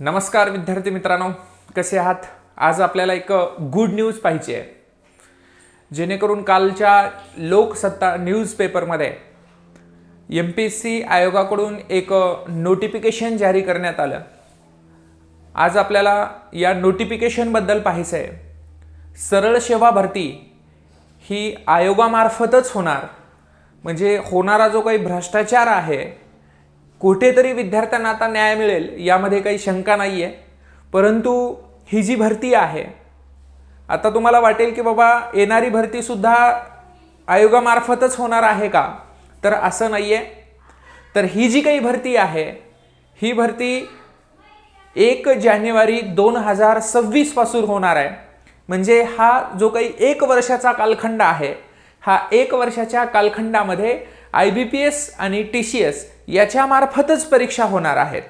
नमस्कार विद्यार्थी मित्रांनो कसे आहात? आज आपल्याला एक गुड न्यूज पाहिजे आहे. जेणेकरून कालच्या लोकसत्ता न्यूजपेपरमध्ये एम पी एस सी आयोगाकडून एक नोटिफिकेशन जारी करण्यात आलं. आज आपल्याला या नोटिफिकेशनबद्दल पाहायचं आहे सरळ सेवा भरती ही आयोगामार्फतच होणार. म्हणजे होणारा जो काही भ्रष्टाचार आहे कुठेतरी विद्यार्थ्यांना आता न्याय मिळेल यामध्ये काही शंका नाही आहे परंतु ही जी भरती आहे आता तुम्हाला वाटेल की बाबा येणारी भरतीसुद्धा आयोगामार्फतच होणार आहे का? तर असं नाही आहे तर ही जी काही भरती आहे ही भरती एक जानेवारी दोन हजार सव्वीसपासून होणार आहे. म्हणजे हा जो काही एक वर्षाचा कालखंड आहे हा एक वर्षाच्या कालखंडामध्ये आय बी पी एस आणि टी सी एस याच्यामार्फतच परीक्षा होणार आहेत.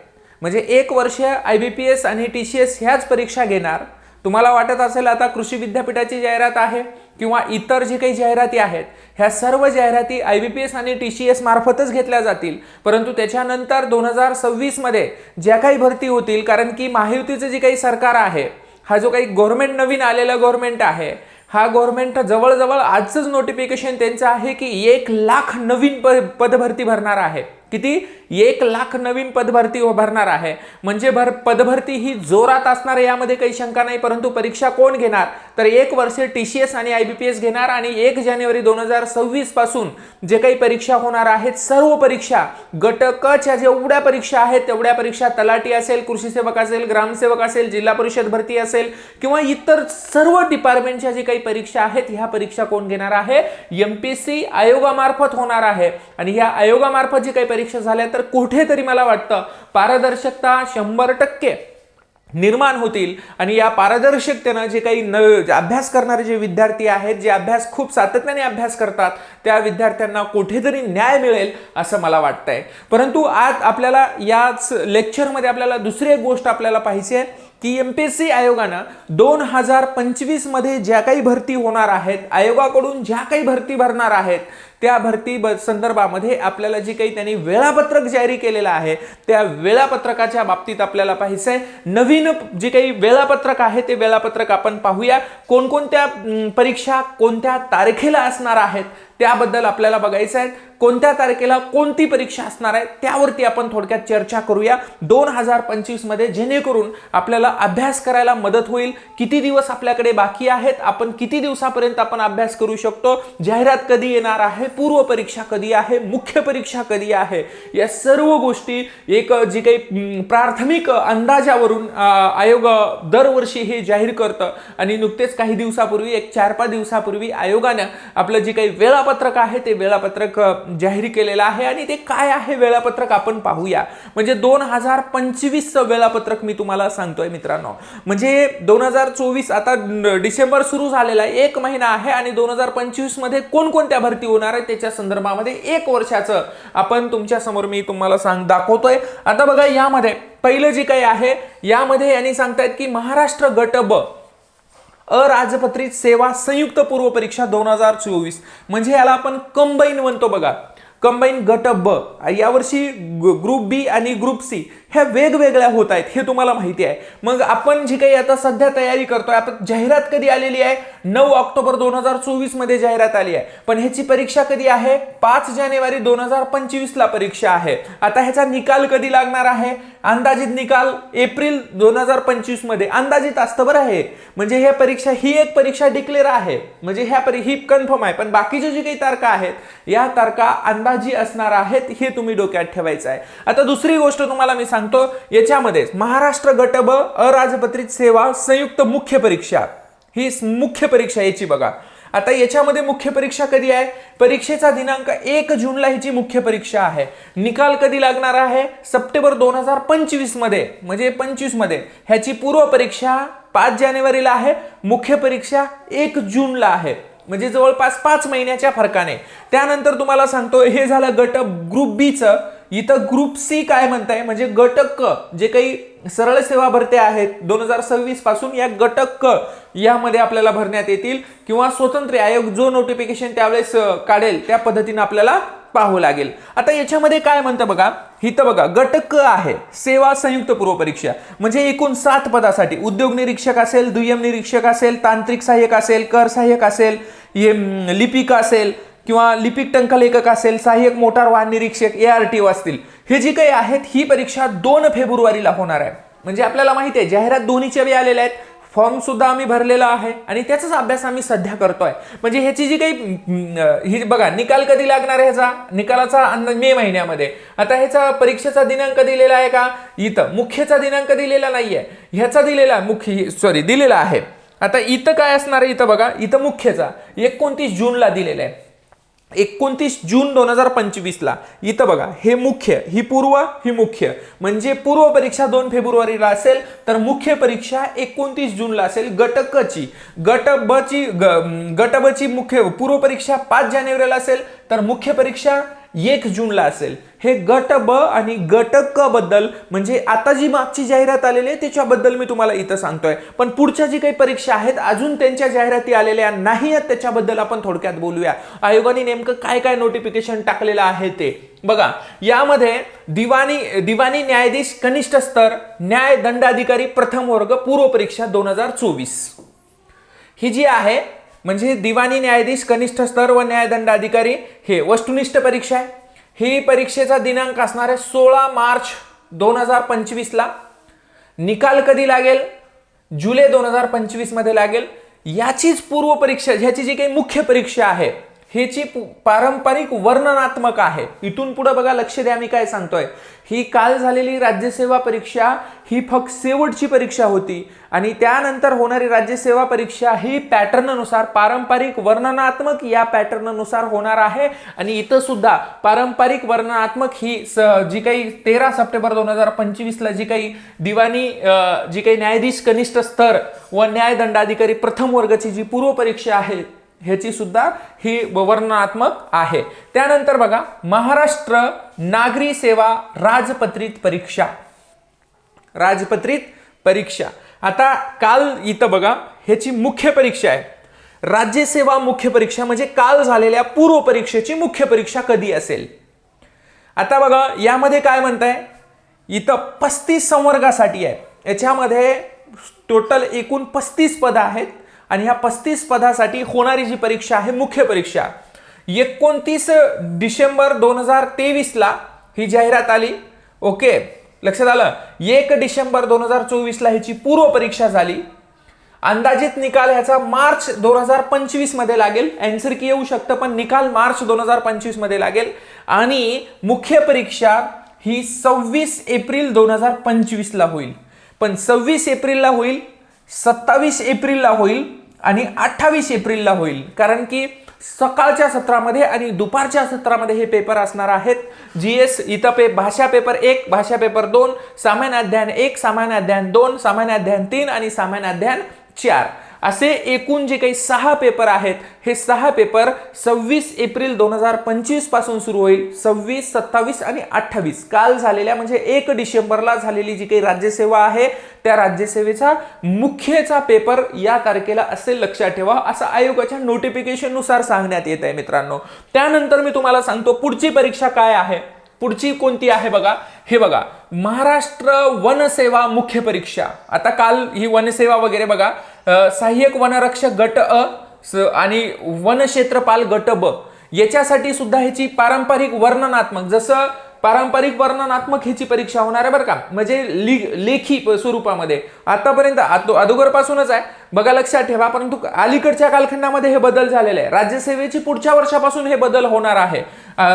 म्हणजे एक वर्ष आय बी पी एस आणि टी सी एस ह्याच परीक्षा घेणार. तुम्हाला वाटत असेल आता कृषी विद्यापीठाची जाहिरात आहे किंवा इतर जे काही जाहिराती आहेत ह्या सर्व जाहिराती आय बी पी एस आणि टी सी एस मार्फतच घेतल्या जातील. परंतु त्याच्यानंतर दोन हजार सव्वीसमध्ये ज्या काही भरती होतील कारण की महायुतीचं जे काही सरकार आहे हा जो काही गव्हर्नमेंट नवीन आलेला गव्हर्नमेंट आहे हा गव्हर्नमेंट जवळजवळ आजचंच नोटिफिकेशन त्यांचं आहे की एक लाख नवीन पद पदभरती भरणार आहे. किती? एक लाख नवीन पदभरती उभारणार आहे. म्हणजे भर पदभरती ही जोरात असणार आहे यामध्ये काही शंका नाही परंतु परीक्षा कोण घेणार? तर एक वर्ष टी सी एस आणि आय बी पी एस घेणार आणि एक जानेवारी दोन हजार सव्वीसपासून जे काही परीक्षा होणार आहेत सर्व परीक्षा गट कच्या जेवढ्या परीक्षा आहेत तेवढ्या परीक्षा तलाठी असेल कृषी सेवक असेल ग्रामसेवक असेल जिल्हा परिषद भरती असेल किंवा इतर सर्व डिपार्टमेंटच्या जे काही परीक्षा आहेत ह्या परीक्षा कोण घेणार आहे? एम पी सी आयोगामार्फत होणार आहे. आणि ह्या आयोगामार्फत जी काही परीक्षा झाल्या तर कुठेतरी मला वाटतं पारदर्शकता शंभर टक्के निर्माण होतील. आणि या पारदर्शकतेनं जे काही न अभ्यास करणारे जे विद्यार्थी आहेत जे अभ्यास खूप सातत्याने अभ्यास करतात त्या विद्यार्थ्यांना कुठेतरी न्याय मिळेल असं मला वाटतंय. परंतु आज आपल्याला याच लेक्चरमध्ये आपल्याला दुसरी एक गोष्ट आपल्याला पाहिजे आहे की एम पी एस सी आयोगानं दोन हजार पंचवीसमध्ये ज्या काही भरती होणार आहेत आयोगाकडून ज्या काही भरती भरणार आहेत त्या भरती ब संदर्भामध्ये आपल्याला जे काही त्यांनी वेळापत्रक जारी केलेलं आहे त्या वेळापत्रकाच्या बाबतीत आपल्याला पाहायचं आहे नवीन जे काही वेळापत्रक आहे ते वेळापत्रक आपण पाहूया. कोणकोणत्या परीक्षा कोणत्या तारखेला असणार आहेत त्याबद्दल आपल्याला बघायचं आहे कोणत्या तारखेला कोणती परीक्षा असणार आहे त्यावरती आपण थोडक्यात चर्चा करूया. दोन हजार पंचवीसमध्ये जेणेकरून आपल्याला अभ्यास करायला मदत होईल. किती दिवस आपल्याकडे बाकी आहेत आपण किती दिवसापर्यंत आपण अभ्यास करू शकतो जाहिरात कधी येणार आहे पूर्व परीक्षा कधी आहे मुख्य परीक्षा कधी आहे या सर्व गोष्टी एक जी काही प्राथमिक अंदाजावरून आयोग दरवर्षी हे जाहीर करतं. आणि नुकतेच काही दिवसापूर्वी एक चार पाच दिवसापूर्वी आयोगानं आपलं जे काही वेळापत्रक आहे ते वेळापत्रक जाहीर केलेलं आहे. आणि ते काय आहे वेळापत्रक आपण पाहूया. म्हणजे दोन हजार पंचवीसचं वेळापत्रक मी तुम्हाला सांगतोय मित्रांनो. म्हणजे दोन हजार चोवीस आता डिसेंबर सुरू झालेला आहे एक महिना आहे आणि दोन हजार पंचवीसमध्ये कोणकोणत्या भरती होणार? आहे त्याच्या संदर्भामध्ये एक वर्षाचं आपण तुमच्यासमोर मी तुम्हाला सांग दाखवतोय. आता बघा यामध्ये पहिलं जे काही आहे यामध्ये यांनी सांगतायत की महाराष्ट्र गट ब अराजपत्रित सेवा संयुक्त पूर्व परीक्षा दोन हजार चोवीस. म्हणजे याला आपण कंबाईन म्हणतो बघा. कंबाईन गट ब यावर्षी ग्रुप बी आणि ग्रुप सी ह्या वेगवेगळ्या होत आहेत हे तुम्हाला माहिती आहे. मग आपण जी काही आता सध्या तयारी करतोय आपण जाहिरात कधी आलेली आहे? नऊ ऑक्टोबर दोन हजार चोवीसमध्ये जाहिरात आली आहे. पण ह्याची परीक्षा कधी आहे? पाच जानेवारी दोन हजार पंचवीस ला परीक्षा आहे. आता ह्याचा निकाल कधी लागणार आहे? अंदाजित निकाल एप्रिल दोन हजार पंचवीसमध्ये अंदाजित असतं बरं आहे म्हणजे ह्या परीक्षा ही एक परीक्षा डिक्लेअर आहे. म्हणजे ह्या परी ही कन्फर्म आहे. पण बाकीचे जे काही तारखा आहेत या तारखा अंदाजी असणार आहेत हे तुम्ही डोक्यात ठेवायचं आहे. आता दुसरी गोष्ट तुम्हाला मी सांगतो याच्यामध्ये महाराष्ट्र गट ब अराजपत्रित सेवा संयुक्त मुख्य परीक्षा. ही मुख्य परीक्षा याची बघा. आता याच्यामध्ये मुख्य परीक्षा कधी आहे? परीक्षेचा दिनांक एक जूनला हिची मुख्य परीक्षा आहे. निकाल कधी लागणार आहे? सप्टेंबर दोन हजार पंचवीसमध्ये म्हणजे पंचवीसमध्ये ह्याची पूर्व परीक्षा पाच जानेवारीला आहे. मुख्य परीक्षा एक जूनला आहे. म्हणजे जवळपास पाच महिन्याच्या फरकाने. त्यानंतर तुम्हाला सांगतो हे झालं गट ग्रुप बीचं. इथं ग्रुप सी काय म्हणताय? म्हणजे गटक क जे काही सरळ सेवा भरत्या आहेत दोन हजार सव्वीसपासून या गटक क यामध्ये आपल्याला भरण्यात येतील किंवा स्वतंत्र आयोग जो नोटिफिकेशन त्यावेळेस काढेल त्या पद्धतीने आपल्याला पाहावं लागेल. आता याच्यामध्ये काय म्हणतं बघा? इथं बघा गटक आहे सेवा संयुक्त पूर्व परीक्षा. म्हणजे एकूण सात पदासाठी उद्योग निरीक्षक असेल दुय्यम निरीक्षक असेल तांत्रिक सहाय्यक असेल कर सहाय्यक असेल हे, लिपिक असेल किंवा लिपिक टंकलेखक असेल सहाय्यक मोटार वाहन निरीक्षक ए आर टी ओ असतील हे जी काही आहेत ही परीक्षा दोन फेब्रुवारीला होणार आहे. म्हणजे आपल्याला माहिती आहे जाहिरात दोन्हीच्या वेळी आलेल्या आहेत. फॉर्म सुद्धा आम्ही भरलेला आहे आणि त्याचाच अभ्यास आम्ही सध्या करतोय. म्हणजे ह्याची जी काही ही बघा निकाल कधी लागणार आहे ह्याचा? निकालाचा अंदाज मे महिन्यामध्ये. आता ह्याचा परीक्षेचा दिनांक दिलेला आहे का? इथं. मुख्यचा दिनांक दिलेला नाहीये. ह्याचा दिलेला मुख्य सॉरी दिलेला आहे. आता इथं काय असणार आहे? इथं बघा इथं मुख्यचा. एकोणतीस जूनला दिलेला आहे. एकोणतीस जून दोन हजार पंचवीसला. इथं बघा हे मुख्य ही पूर्व ही मुख्य. म्हणजे पूर्व परीक्षा दोन फेब्रुवारीला असेल तर मुख्य परीक्षा एकोणतीस जूनला असेल गट क ची गट ब ची गट ब ची मुख्य पूर्व परीक्षा पाच जानेवारीला असेल तर मुख्य परीक्षा एक जूनला असेल. हे गट ब आणि गट क बद्दल म्हणजे आता जी मागची जाहिरात आलेली आहे त्याच्याबद्दल मी तुम्हाला इथं सांगतोय. पण पुढच्या जी काही परीक्षा आहेत अजून त्यांच्या जाहिराती आलेल्या नाही आहेत त्याच्याबद्दल आपण थोडक्यात बोलूया. आयोगाने नेमकं काय काय नोटिफिकेशन टाकलेलं आहे ते. बघा यामध्ये दिवाणी दिवाणी न्यायाधीश कनिष्ठ स्तर न्याय दंडाधिकारी प्रथम वर्ग पूर्व परीक्षा दोन हजार चोवीस. ही जी आहे म्हणजे दिवाणी न्यायाधीश कनिष्ठ स्तर व न्यायदंड अधिकारी हे वस्तुनिष्ठ परीक्षा आहे. ही परीक्षेचा दिनांक असणार आहे सोळा मार्च दोन हजार पंचवीसला. निकाल कधी लागेल? जुलै दोन हजार पंचवीसमध्ये लागेल. याचीच पूर्व परीक्षा ह्याची जी काही मुख्य परीक्षा आहे ह्याची पु- पारंपरिक वर्णनात्मक आहे. इथून पुढे बघा लक्ष द्या मी काय सांगतोय. ही काल झालेली राज्यसेवा परीक्षा ही फक्त शेवटची परीक्षा होती आणि त्यानंतर होणारी राज्यसेवा परीक्षा ही पॅटर्ननुसार पारंपरिक वर्णनात्मक या पॅटर्ननुसार होणार आहे. आणि इथं सुद्धा पारंपरिक वर्णनात्मक ही स जी काही तेरा सप्टेंबर दोन हजार पंचवीसला जी काही दिवाणी जी काही न्यायाधीश कनिष्ठ स्तर व न्यायदंडाधिकारी प्रथम वर्गाची जी पूर्व परीक्षा आहे ह्याची सुद्धा ही वर्णनात्मक आहे. त्यानंतर बघा महाराष्ट्र नागरी सेवा राजपत्रित परीक्षा. राजपत्रित परीक्षा. आता काल इथं बघा ह्याची मुख्य परीक्षा आहे. राज्यसेवा मुख्य परीक्षा म्हणजे काल झालेल्या पूर्व परीक्षेची मुख्य परीक्षा कधी असेल? आता बघा यामध्ये काय म्हणताय? इथं पस्तीस संवर्गासाठी आहे. याच्यामध्ये टोटल एकूण पस्तीस पदं आहेत. आणि ह्या पस्तीस पदासाठी होणारी जी परीक्षा आहे मुख्य परीक्षा. एकोणतीस डिसेंबर दोन हजार तेवीसला ही जाहिरात आली. ओके? लक्षात आलं? एक डिसेंबर दोन हजार चोवीसला ह्याची पूर्व परीक्षा झाली. अंदाजित निकाल ह्याचा मार्च दोन हजार पंचवीसमध्ये लागेल. अँसर की येऊ शकतं पण निकाल मार्च दोन हजार पंचवीसमध्ये लागेल. आणि मुख्य परीक्षा ही सव्वीस एप्रिल दोन हजार पंचवीसला होईल. पण सव्वीस एप्रिलला होईल सत्तावीस एप्रिलला होईल आणि अठ्ठावीस एप्रिलला होईल. कारण की सकाळच्या सत्रामध्ये आणि दुपारच्या सत्रामध्ये हे पेपर असणार आहेत. जी एस इथं पे भाषा पेपर एक भाषा पेपर दोन सामान्य अध्ययन एक सामान्य अध्ययन दोन सामान्य अध्ययन तीन आणि सामान्य अध्ययन चार. असे एकूण जे काही सहा पेपर आहेत हे सहा पेपर सव्वीस एप्रिल दोन हजार पंचवीसपासून सुरू होईल. सव्वीस सत्तावीस आणि अठ्ठावीस. काल झालेल्या म्हणजे एक डिसेंबरला झालेली जी काही राज्यसेवा आहे त्या राज्यसेवेचा मुख्यचा पेपर या तारखेला असेल लक्षात ठेवा असं आयोगाच्या नोटिफिकेशननुसार सांगण्यात येत आहे मित्रांनो. त्यानंतर मी तुम्हाला सांगतो पुढची परीक्षा काय आहे. पुढची कोणती आहे बघा. हे बघा महाराष्ट्र वनसेवा मुख्य परीक्षा. आता काल ही वनसेवा वगैरे बघा सहाय्यक वनरक्षक गट अ स- आणि वनक्षेत्रपाल गट ब. याच्यासाठी सुद्धा ह्याची पारंपरिक वर्णनात्मक जसं पारंपरिक वर्णनात्मक ह्याची परीक्षा होणार आहे बरं का. म्हणजे लि लेखी स्वरूपामध्ये. आतापर्यंत अगोदरपासूनच आहे. बघा लक्षात ठेवा परंतु अलीकडच्या कालखंडामध्ये हे बदल झालेले आहे. राज्यसेवेची पुढच्या वर्षापासून हे बदल होणार आहे.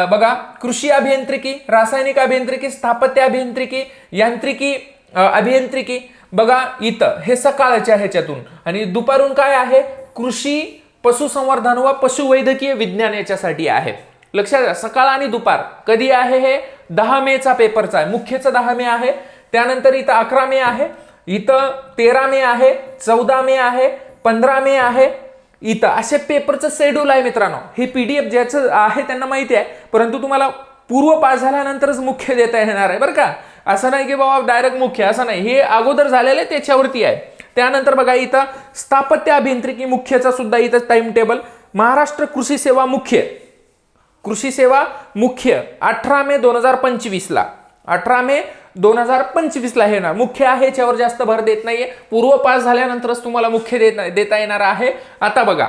बघा कृषी अभियांत्रिकी रासायनिक अभियांत्रिकी स्थापत्य अभियांत्रिकी यांत्रिकी अभियांत्रिकी बघा इथं हे सकाळच्या ह्याच्यातून. आणि दुपारून काय आहे? कृषी पशुसंवर्धन व पशुवैद्यकीय विज्ञान याच्यासाठी आहे. लक्षात घ्या सकाळ आणि दुपार. कधी आहे हे? दहा मेचा पेपरचा आहे. मुख्यचा दहा मे आहे. त्यानंतर इथं अकरा मे आहे. इथं तेरा मे आहे. चौदा मे आहे. पंधरा मे आहे. इथं असे पेपरचं शेड्यूल आहे मित्रांनो. हे पी डी एफ ज्याचं आहे त्यांना माहिती आहे. परंतु तुम्हाला पूर्व पास झाल्यानंतरच मुख्य देता येणार आहे बरं का? असं नाही की बाबा डायरेक्ट मुख्य असं नाही. हे अगोदर झालेलं आहे त्याच्यावरती आहे. त्यानंतर बघा इथं स्थापत्य अभियांत्रिकी मुख्यचा सुद्धा इथं टाइम टेबल महाराष्ट्र कृषी सेवा मुख्य. कृषी सेवा मुख्य. अठरा मे दोन हजार पंचवीसला. अठरा मे दोन हजार पंचवीसला हे ना मुख्य आहे याच्यावर जास्त भर देत नाहीये. पूर्व पास झाल्यानंतरच तुम्हाला मुख्य देत देता येणार आहे. आता बघा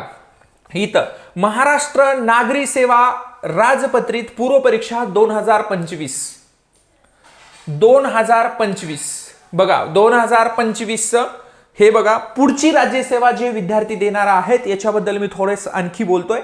इथं. महाराष्ट्र नागरी सेवा राजपत्रित पूर्व परीक्षा दोन हजार पंचवीस. दोन हजार पंचवीस. बघा दोन हजार पंचवीसचं हे बघा पुढची राज्यसेवा जे विद्यार्थी देणार आहेत याच्याबद्दल मी थोडेस आणखी बोलतोय.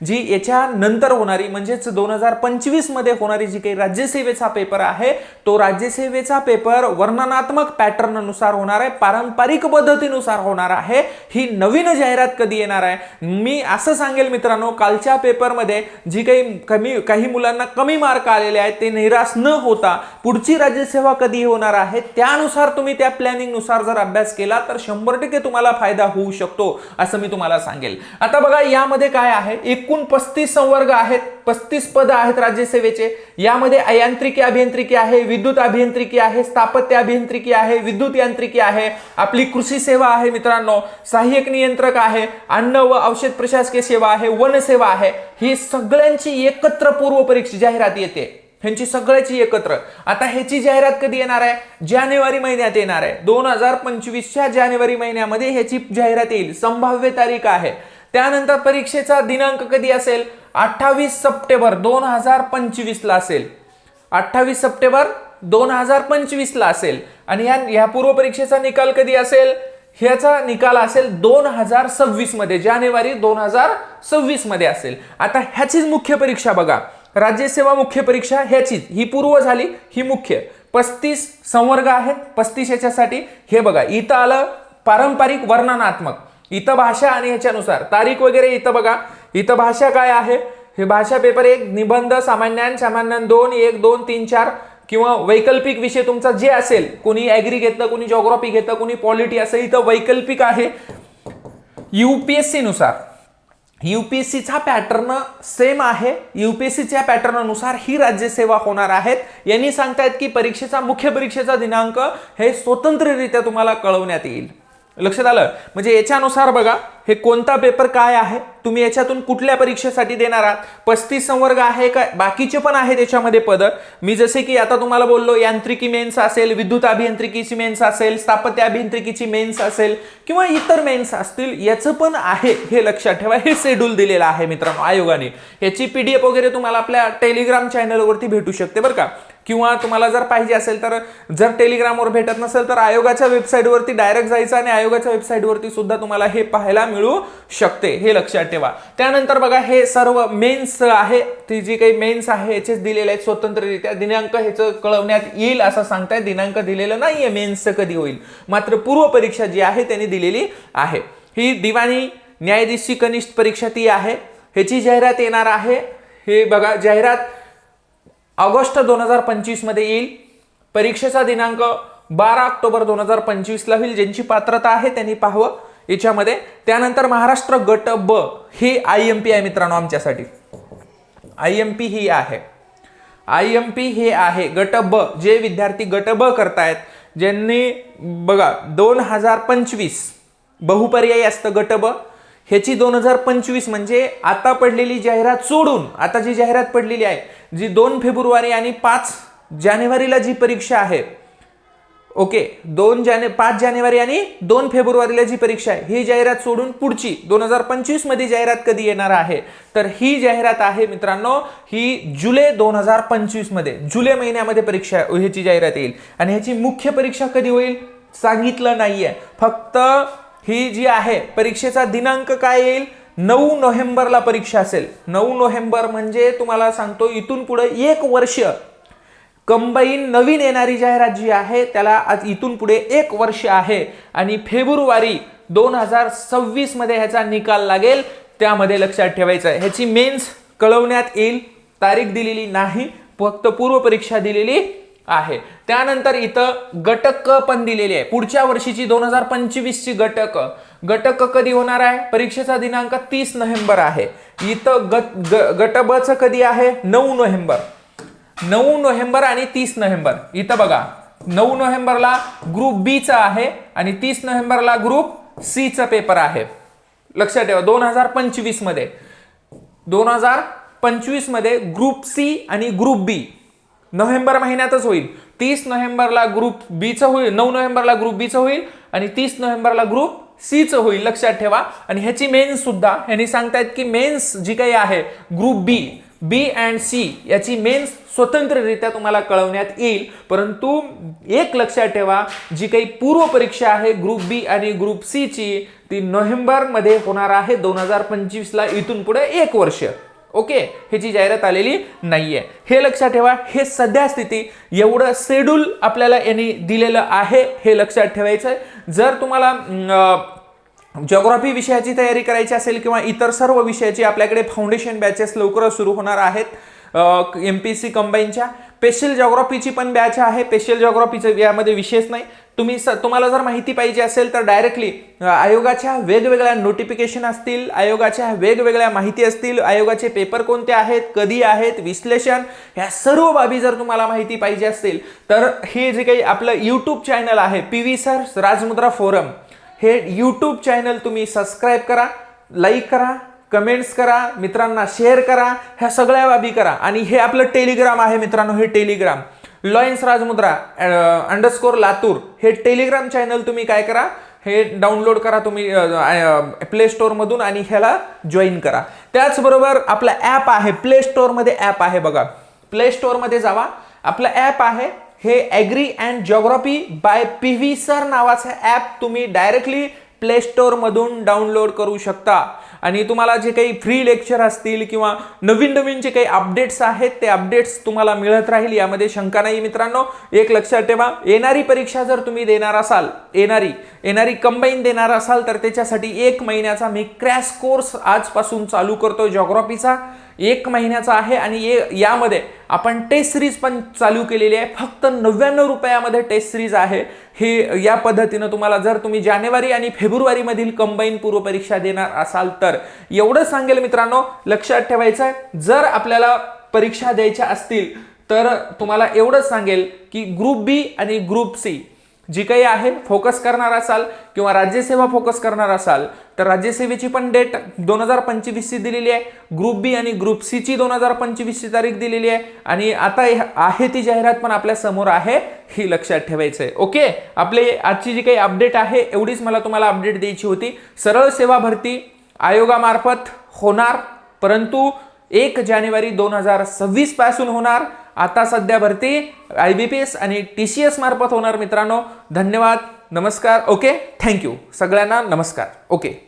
जी याच्यानंतर होणारी म्हणजेच दोन हजार पंचवीसमध्ये होणारी जी काही राज्यसेवेचा पेपर आहे तो राज्यसेवेचा पेपर वर्णनात्मक पॅटर्ननुसार होणार आहे पारंपरिक पद्धतीनुसार होणार आहे. ही नवीन जाहिरात कधी येणार आहे? मी असं सांगेल मित्रांनो कालच्या पेपरमध्ये जी काही कमी काही मुलांना कमी मार्क आलेले आहेत ते निराश न होता पुढची राज्यसेवा कधी होणार आहे त्यानुसार तुम्ही त्या प्लॅनिंगनुसार जर अभ्यास केला तर शंभर टक्के तुम्हाला फायदा होऊ शकतो असं मी तुम्हाला सांगेल. आता बघा यामध्ये काय आहे? एक एकूण पस्तीस संवर्ग आहेत पस्तीस पद आहेत राज्यसेवेचे. यामध्ये अयांत्रिकी अभियांत्रिकी आहे विद्युत अभियांत्रिकी आहे स्थापत्य अभियांत्रिकी आहे विद्युत यांत्रिकी आहे आपली कृषी सेवा आहे मित्रांनो सहाय्यक नियंत्रक आहे अन्न व औषध प्रशासकीय सेवा आहे वनसेवा आहे. ही सगळ्यांची एकत्र पूर्व परीक्षा जाहिरात येते. ह्यांची सगळ्याची एकत्र. आता ह्याची जाहिरात कधी येणार आहे? जानेवारी महिन्यात येणार आहे. दोन हजार पंचवीसच्या जानेवारी महिन्यामध्ये ह्याची जाहिरात येईल. संभाव्य तारीख आहे. त्यानंतर परीक्षेचा दिनांक कधी असेल? अठ्ठावीस सप्टेंबर दोन हजार पंचवीसला असेल. अठ्ठावीस सप्टेंबर दोन हजार पंचवीसला असेल. आणि या ह्या पूर्व परीक्षेचा निकाल कधी असेल? ह्याचा निकाल असेल दोन हजार सव्वीसमध्ये जानेवारी दोन हजार सव्वीसमध्ये असेल. आता ह्याचीच मुख्य परीक्षा बघा. राज्यसेवा मुख्य परीक्षा ह्याचीच. ही पूर्व झाली ही मुख्य. पस्तीस संवर्ग आहेत पस्तीस याच्यासाठी हे बघा इथं आलं पारंपरिक वर्णनात्मक. इथं भाषा आणि ह्याच्यानुसार. तारीख वगैरे इथं बघा. इथं भाषा काय आहे? हे भाषा पेपर एक निबंध सामान्यान सामान्यान दोन एक दोन तीन चार किंवा वैकल्पिक विषय तुमचा जे असेल कोणी ॲग्री घेतलं कोणी जॉग्रॉफी घेतलं कोणी पॉलिटी असं इथं वैकल्पिक आहे. यूपीएससी नुसार. युपीएससीचा पॅटर्न सेम आहे. युपीएससीच्या पॅटर्ननुसार ही राज्यसेवा होणार आहेत. यांनी सांगतायत की परीक्षेचा मुख्य परीक्षेचा दिनांक हे स्वतंत्ररित्या तुम्हाला कळवण्यात येईल. लक्षात आलं? म्हणजे याच्यानुसार बघा हे कोणता पेपर काय आहे? तुम्ही याच्यातून कुठल्या परीक्षेसाठी देणार आहात? पस्तीस संवर्ग आहे का? बाकीचे पण आहेत याच्यामध्ये पद. मी जसे की आता तुम्हाला बोललो यांत्रिकी मेन्स असेल विद्युत अभियांत्रिकीची मेन्स असेल स्थापत्य अभियांत्रिकीची मेन्स असेल किंवा इतर मेन्स असतील याचं पण आहे हे लक्षात ठेवा. हे शेड्यूल दिलेलं आहे मित्रांनो आयोगाने. याची पीडीएफ वगैरे तुम्हाला आपल्या टेलिग्राम चॅनलवरती भेटू शकते बरं का. किंवा तुम्हाला जर पाहिजे असेल तर जर टेलिग्रामवर भेटत नसेल तर आयोगाच्या वेबसाईटवरती डायरेक्ट जायचं आणि आयोगाच्या वेबसाईटवरती सुद्धा तुम्हाला हे पाहायला मिळू शकते. हे लक्षात ठेवा. त्यानंतर बघा हे सर्व मेन्स आहे. ती जी काही मेन्स आहे याचेच दिलेले आहेत स्वतंत्ररित्या. दिनांक ह्याचं कळवण्यात येईल असं सांगताय. दिनांक दिलेलं नाहीये मेन्सचं कधी होईल. मात्र पूर्व परीक्षा जी आहे त्यांनी दिलेली आहे. ही दिवाणी न्यायाधीशची कनिष्ठ परीक्षा ती आहे. ह्याची जाहिरात येणार आहे. हे बघा जाहिरात ऑगस्ट दोन हजार पंचवीसमध्ये येईल. परीक्षेचा दिनांक बारा ऑक्टोबर दोन हजार पंचवीसला होईल. ज्यांची पात्रता आहे त्यांनी पाहावं याच्यामध्ये. त्यानंतर महाराष्ट्र गट ब हे आय एम पी आहे मित्रांनो आमच्यासाठी. आय एम पी ही आहे. आय एम पी हे आहे गट ब. जे विद्यार्थी गट ब करतायत ज्यांनी बघा दोन हजार पंचवीस बहुपर्यायी असतं गट ब. ह्याची दोन हजार पंचवीस म्हणजे आता पडलेली जाहिरात सोडून आता जी जाहिरात पडलेली आहे जी दोन फेब्रुवारी आणि पाच जानेवारीला जी परीक्षा आहे ओके दोन जाने पाच जानेवारी आणि दोन फेब्रुवारीला जी परीक्षा आहे ही जाहिरात सोडून पुढची दोन हजार पंचवीसमध्ये जाहिरात कधी येणार आहे? तर ही जाहिरात आहे मित्रांनो ही जुलै दोन हजार पंचवीसमध्ये जुलै महिन्यामध्ये परीक्षा ह्याची जाहिरात येईल. आणि ह्याची मुख्य परीक्षा कधी होईल? सांगितलं नाहीये. फक्त ही जी आहे परीक्षेचा दिनांक काय येईल? नऊ नोव्हेंबरला परीक्षा असेल. नऊ नोव्हेंबर म्हणजे तुम्हाला सांगतो इथून पुढे एक वर्ष कंबाईन नवीन येणारी जाहिरात जी आहे त्याला आज इथून पुढे एक वर्ष आहे. आणि फेब्रुवारी दोन हजार सव्वीसमध्ये ह्याचा निकाल लागेल त्यामध्ये लक्षात ठेवायचं आहे. ह्याची मेन्स कळवण्यात येईल तारीख दिलेली नाही फक्त पूर्व परीक्षा दिलेली आहे. त्यानंतर इथं गटक पण दिलेली आहे. पुढच्या वर्षीची दोन हजार पंचवीसची गटक गटक कधी होणार आहे? परीक्षेचा दिनांक तीस नोव्हेंबर आहे. इथं गट ग- गट ब कधी आहे? नऊ नोव्हेंबर. नऊ नोव्हेंबर आणि तीस नोव्हेंबर. इथं बघा. नऊ नोव्हेंबरला ग्रुप बीचा आहे आणि तीस नोव्हेंबरला ग्रुप सीचा पेपर आहे. लक्षात ठेवा दोन हजार पंचवीसमध्ये. दोन हजार पंचवीसमध्ये ग्रुप सी आणि ग्रुप बी नोव्हेंबर महिन्यातच होईल. तीस नोव्हेंबरला ग्रुप बीचं होईल नऊ नोव्हेंबरला ग्रुप बीचं होईल आणि तीस नोव्हेंबरला ग्रुप सीचं होईल लक्षात ठेवा. आणि ह्याची मेन्स सुद्धा यांनी सांगतायत की मेन्स जी काही आहे group B B and C याची मेन्स स्वतंत्ररित्या तुम्हाला कळवण्यात येईल. परंतु एक लक्षात ठेवा जी काही पूर्व परीक्षा आहे ग्रुप बी आणि ग्रुप सीची ती नोव्हेंबरमध्ये होणार आहे दोन हजार पंचवीसला इथून पुढे एक वर्ष. ओके? ह्याची जाहिरात आलेली नाहीये. हे लक्षात ठेवा हे सध्या स्थिती एवढं शेड्यूल आपल्याला यांनी दिलेलं आहे हे लक्षात ठेवायचं आहे जर तुम्हाला जॉग्राफी विषयाची तयारी करायची असेल किंवा इतर सर्व विषयाची आपल्याकडे फाउंडेशन बॅचेस लवकरच सुरू होणार आहेत एम पी सी कंबाईनच्या स्पेशल जॉग्रॉफीची पण बॅच आहे. स्पेशल जॉग्रॉफीचं यामध्ये विशेष नाही. तुम्ही स तुम्हाला जर माहिती पाहिजे असेल तर डायरेक्टली आयोगाच्या वेगवेगळ्या नोटिफिकेशन असतील आयोगाच्या वेगवेगळ्या माहिती असतील आयोगाचे पेपर कोणते आहेत कधी आहेत विश्लेषण ह्या सर्व बाबी जर तुम्हाला माहिती पाहिजे असतील तर हे जे काही आपलं यूट्यूब चॅनल आहे P V sir Rajmudra forum हे यूट्यूब चॅनल तुम्ही सबस्क्राईब करा लाईक करा कमेंट्स करा मित्रांना शेअर करा ह्या सगळ्या बाबी करा. आणि हे आपलं टेलिग्राम आहे मित्रांनो हे Telegram lions Rajmudra underscore Latur. हे टेलिग्राम चॅनल तुम्ही काय करा? हे डाउनलोड करा तुम्ही प्ले स्टोअरमधून आणि ह्याला जॉईन करा. त्याचबरोबर आपलं ॲप आहे प्ले स्टोअरमध्ये ॲप आहे बघा. प्ले स्टोअरमध्ये जावा. आपलं ॲप आहे हे agri and geography by P V sir नावाचं ॲप तुम्ही डायरेक्टली प्ले स्टोअरमधून डाउनलोड करू शकता. आणि तुम्हाला जे काही फ्री लेक्चर असतील किंवा नवीन नवीन जे काही अपडेट्स आहेत ते अपडेट्स तुम्हाला मिळत राहील. यामध्ये शंका नाही मित्रांनो. एक लक्षात ठेवा येणारी परीक्षा जर तुम्ही देणार असाल येणारी येणारी कंबाईन देणार असाल तर त्याच्यासाठी एक महिन्याचा मी क्रॅश कोर्स आजपासून चालू करतो जॉग्रॉफीचा एक महिन्याचा आहे आणि ये यामध्ये आपण टेस्ट सिरीज पण चालू केलेली आहे. फक्त नव्याण्णव रुपयामध्ये टेस्ट सिरीज आहे. हे या पद्धतीनं तुम्हाला जर तुम्ही जानेवारी आणि फेब्रुवारीमधील कंबाईन पूर्व परीक्षा देणार असाल तर एवढं सांगेल मित्रांनो लक्षात ठेवायचं आहे. जर आपल्याला परीक्षा द्यायच्या असतील तर तुम्हाला एवढंच सांगेल की ग्रुप बी आणि ग्रुप सी जी काही आहे फोकस करणार असाल किंवा राज्यसेवा फोकस करणार असाल तर राज्यसेवेची पण डेट दोन हजार पंचवीसची दिलेली आहे. ग्रुप बी आणि ग्रुप सीची दोन हजार पंचवीसची तारीख दिलेली आहे. आणि आता आहे ती जाहिरात पण आपल्यासमोर आहे ही लक्षात ठेवायचं आहे ओके आपले आजची जी काही अपडेट आहे एवढीच मला तुम्हाला अपडेट द्यायची होती. सरळ सेवा भरती आयोगामार्फत होणार परंतु एक जानेवारी दोन हजार सव्वीसपासून होणार. आता सध्या भरती आय बी पी एस आणि टी सी एस मार्फत होणार मित्रांनो. धन्यवाद. नमस्कार. ओके? थँक्यू सगळ्यांना नमस्कार. ओके?